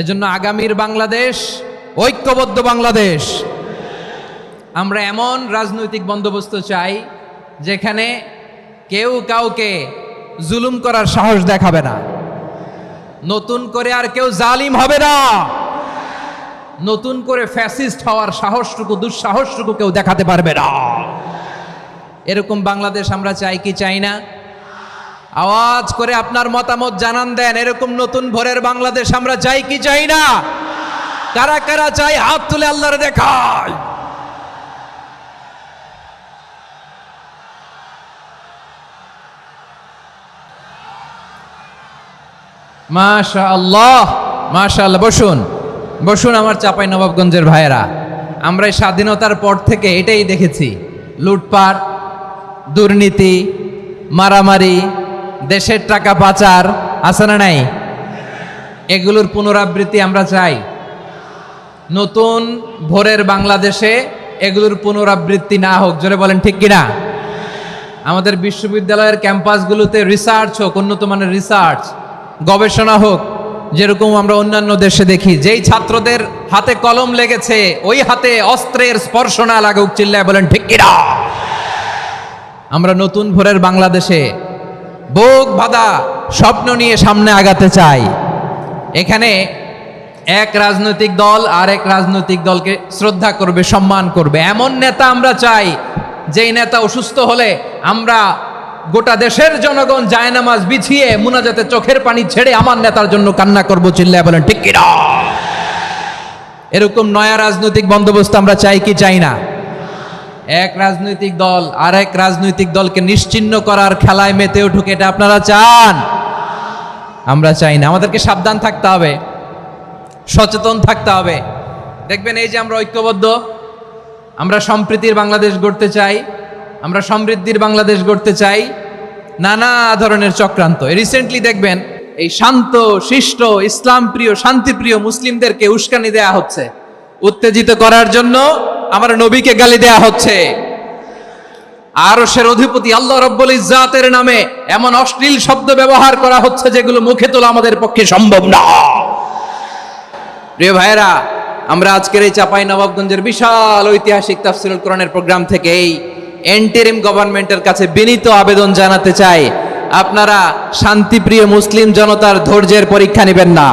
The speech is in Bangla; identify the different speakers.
Speaker 1: এজন্য আগামীর বাংলাদেশ, ঐক্যবদ্ধ বাংলাদেশ। আমরা এমন রাজনৈতিক বন্দোবস্ত চাই, যেখানে কেউ কাউকে জুলুম করার সাহস দেখাবে না। নতুন করে আর কেউ জালিম হবে না। নতুন করে ফ্যাসিস্ট হওয়ার সাহসটুকু, দুঃসাহসটুকু কেউ দেখাতে পারবে না। এরকম বাংলাদেশ আমরা চাই কি চাই না? আওয়াজ করে আপনার মতামত জানান দেন। এরকম নতুন ভোরের বাংলাদেশ আমরা চাই কি চাই না? কারা কারা চাই? হাত তুলে আল্লাহর দেখায়। মাশা আল্লাহ মাশা আল্লাহ বসুন। বসুন আমার চাপাই নবাবগঞ্জের ভাইয়েরা। আমরা স্বাধীনতার পর থেকে এটাই দেখেছি। লুটপাট, দুর্নীতি, মারামারি দেশের টাকা পাচার আছে না নাই? এগুলোর পুনরাবৃত্তি আমরা চাই। নতুন ভোরের বাংলাদেশে এগুলোর পুনরাবৃত্তি না হোক, জোরে বলেন ঠিক কিনা? আমাদের বিশ্ববিদ্যালয়ের ক্যাম্পাসগুলোতে রিসার্চ হোক, উন্নত মানের রিসার্চ, গবেষণা হোক, যেরকম আমরা অন্যান্য দেশে দেখি, যেই ছাত্রদের হাতে কলম লেগেছে, ওই হাতে অস্ত্রের স্পর্শ না লাগুক, চিল্লায় বলেন ঠিক কিনা? আমরা নতুন ভোরের বাংলাদেশে বোক বাদা স্বপ্ন নিয়ে সামনে আগাতে চাই। এখানে এক রাজনৈতিক দল আর এক রাজনৈতিক দলকে শ্রদ্ধা করবে, সম্মান করবে। এমন নেতা আমরা চাই, যেই নেতা অসুস্থ হলে আমরা গোটা দেশের জনগণ জায়নামাজ বিছিয়ে মুনাজাতে চোখের পানি ছেড়ে আমার নেতার জন্য কান্না করব, চিল্লায় বলেন, ঠিক এরকম নয়া রাজনৈতিক বন্দোবস্ত আমরা চাই কি চাই না? এক রাজনৈতিক দল আর এক রাজনৈতিক দলকে নিশ্চিহ্ন করার খেলায় মেতে উঠুক, এটা আপনারা চান? আমরা চাই না। আমাদেরকে সাবধান থাকতে হবে, সচেতন থাকতে হবে। দেখবেন এই যে আমরা ঐক্যবদ্ধ, আমরা সম্প্রীতির বাংলাদেশ গড়তে চাই, আমরা সমৃদ্ধির বাংলাদেশ গড়তে চাই, নানা ধরনের চক্রান্ত। রিসেন্টলি দেখবেন এই শান্ত, শিষ্ট ইসলাম প্রিয় শান্তিপ্রিয় মুসলিমদেরকে উস্কানি দেয়া হচ্ছে। উত্তেজিত করার জন্য আমার নবীকে গালি দেয়া হচ্ছে। আরশের অধিপতি আল্লাহ রব্বুল ইজ্জাতের নামে এমন অশ্লীল শব্দ ব্যবহার করা হচ্ছে যেগুলো মুখে তোলা আমাদের পক্ষে সম্ভব না। প্রিয় ভাইয়েরা, আমরা আজকের এই চাপাই নবাবগঞ্জের বিশাল ঐতিহাসিক তাফসিরুল কোরআনের প্রোগ্রাম থেকে এই এন্টেরিম গভর্নমেন্টের কাছে বিনীত আবেদন জানাতে চাই। আপনারা শান্তিপ্রিয় মুসলিম জনতার ধৈর্যের পরীক্ষা নেবেন না।